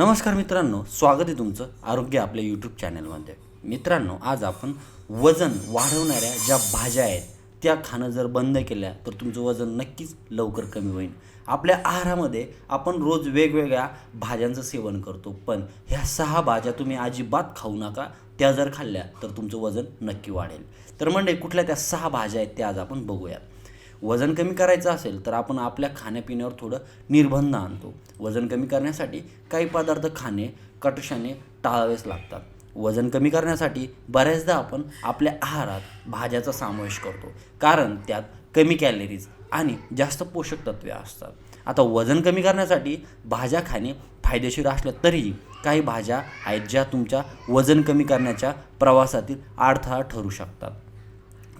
नमस्कार मित्रांनो स्वागत आहे तुमचं आरोग्य आपल्या यूट्यूब चॅनलमध्ये मित्रांनो आज आपण वजन वाढवणाऱ्या ज्या भाज्या आहेत त्या खाणं जर बंद केल्या तर तुमचं वजन नक्कीच लवकर कमी होईल. आपल्या आहारामध्ये आपण रोज वेगवेगळ्या भाज्यांचं सेवन करतो पण ह्या सहा भाज्या तुम्ही अजिबात खाऊ नका. त्या जर खाल्ल्या तर तुमचं वजन नक्की वाढेल. तर म्हणजे कुठल्या त्या सहा भाज्या आहेत त्या आज आपण बघूयात. वजन कमी करायचं असेल तर आपण आपल्या खाण्यापिण्यावर थोडं निर्बंध आणतो. वजन कमी करण्यासाठी काही पदार्थ खाणे कटुशाने टाळावेच लागतात. वजन कमी करण्यासाठी बऱ्याचदा आपण आपल्या आहारात भाज्याचा समावेश करतो. कारण त्यात कमी कॅलरीज आणि जास्त पोषक तत्वे असतात. आता वजन कमी करण्यासाठी भाज्या खाणे फायदेशीर असल्या तरीही काही भाज्या आहेत ज्या तुमच्या वजन कमी करण्याच्या प्रवासातील अडथळा ठरू शकतात.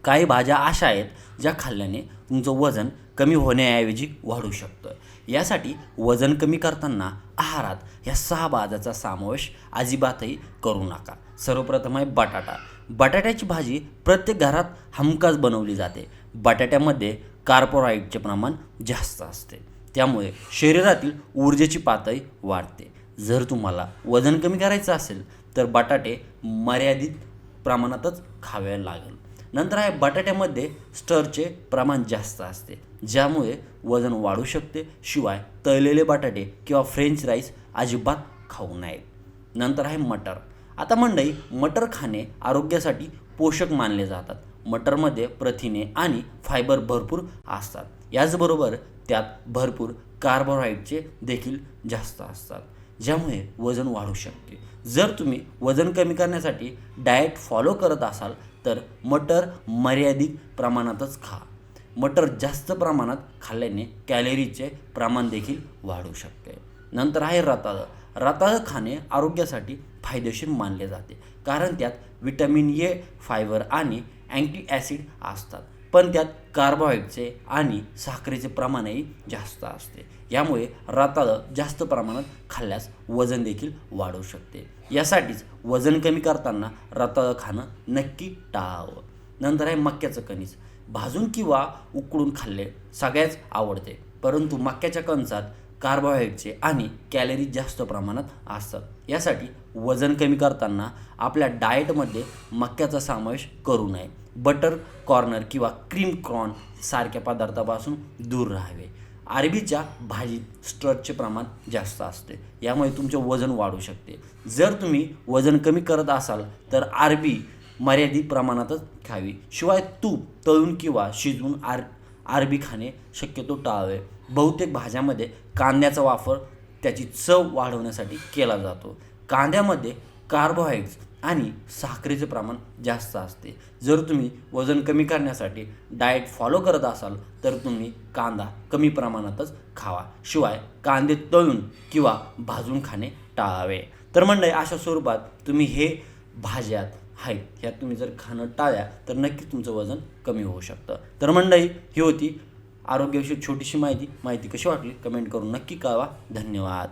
काही भाज्या अशा आहेत ज्या खाल्ल्याने तुमचं वजन कमी होण्याऐवजी वाढू शकतं यासाठी वजन कमी करताना आहारात ह्या सहा भाज्याचा समावेश अजिबातही करू नका. सर्वप्रथम आहे बटाटा. बटाट्याची भाजी प्रत्येक घरात हमखास बनवली जाते. बटाट्यामध्ये कार्बोहायड्रेटचे प्रमाण जास्त असते. त्यामुळे शरीरातील ऊर्जेची पातळी वाढते. जर तुम्हाला वजन कमी करायचं असेल तर बटाटे मर्यादित प्रमाणातच खावे लागेल. नंतर आहे बटाट्यामध्ये स्टरचे प्रमाण जास्त असते ज्यामुळे वजन वाढू शकते. शिवाय तळलेले बटाटे किंवा फ्रेंच राईस अजिबात खाऊ नयेत नंतर आहे मटर. आता मंडई मटर खाणे आरोग्यासाठी पोषक मानले जातात. मटरमध्ये प्रथिने आणि फायबर भरपूर असतात. याचबरोबर त्यात भरपूर कार्बोहायड्रेटचे देखील जास्त असतात. ज्यामुळे वजन वाढू शकते. जर तुम्ही वजन कमी करण्यासाठी डाएट फॉलो करत असाल तर मटर मर्यादित प्रमाणातच खा. मटर जास्त प्रमाणात खाल्ल्याने कॅलरीचे प्रमाण देखील वाढू शकते. नंतर आहे रताळं. रताळं खाणे आरोग्यासाठी फायदेशीर मानले जाते. कारण त्यात विटॅमिन ए फायबर आणि अँटी ॲसिड असतात. पण त्यात कार्बोहायड्रेटचे आणि साखरेचे प्रमाणही जास्त असते. यामुळे रताळ जास्त प्रमाणात खाल्ल्यास वजन देखील वाढू शकते. यासाठीच वजन कमी करताना रताळं खाणं नक्की टाळावं. नंतर आहे मक्याचं कणीस. भाजून किंवा उकडून खाल्ले सगळ्याच आवडते. परंतु मक्याच्या कणसात कार्बोहायड्रेटचे आणि कॅलरी जास्त प्रमाणात असतात. यासाठी वजन कमी करताना आपल्या डाएटमध्ये मक्याचा समावेश करू नये. बटर कॉर्नर किंवा क्रीम क्रॉन सारख्या पदार्थापासून दूर राहावे. अरबीच्या भाजीत स्ट्रचचे प्रमाण जास्त असते. यामुळे तुमचे वजन वाढू शकते. जर तुम्ही वजन कमी करत असाल तर अरबी मर्यादित प्रमाणातच खावी. शिवाय तूप तळून किंवा शिजवून आर अरबी खाणे शक्यतो टाळावे. बहुतेक भाज्यामध्ये कांद्याचा वापर त्याची चव वाढवण्यासाठी केला जातो. कांद्यामध्ये कार्बोहायड्रेट्स आणि साखरेचे प्रमाण जास्त असते. जर तुम्ही वजन कमी करण्यासाठी डाएट फॉलो करत असाल तर तुम्ही कांदा कमी प्रमाणातच खावा. शिवाय कांदे तळून किंवा भाजून खाणे टाळावे. तर मंडळी अशा स्वरूपात तुम्ही हे भाज्यात आहेत ह्यात तुम्ही जर खाणं टाळ्या तर नक्कीच तुमचं वजन कमी होऊ शकतं. तर मंडळी ही होती आरोग्याविषयी छोटीशी माहिती. माहिती कशी वाटली? कमेंट करून नक्की कळवा. धन्यवाद.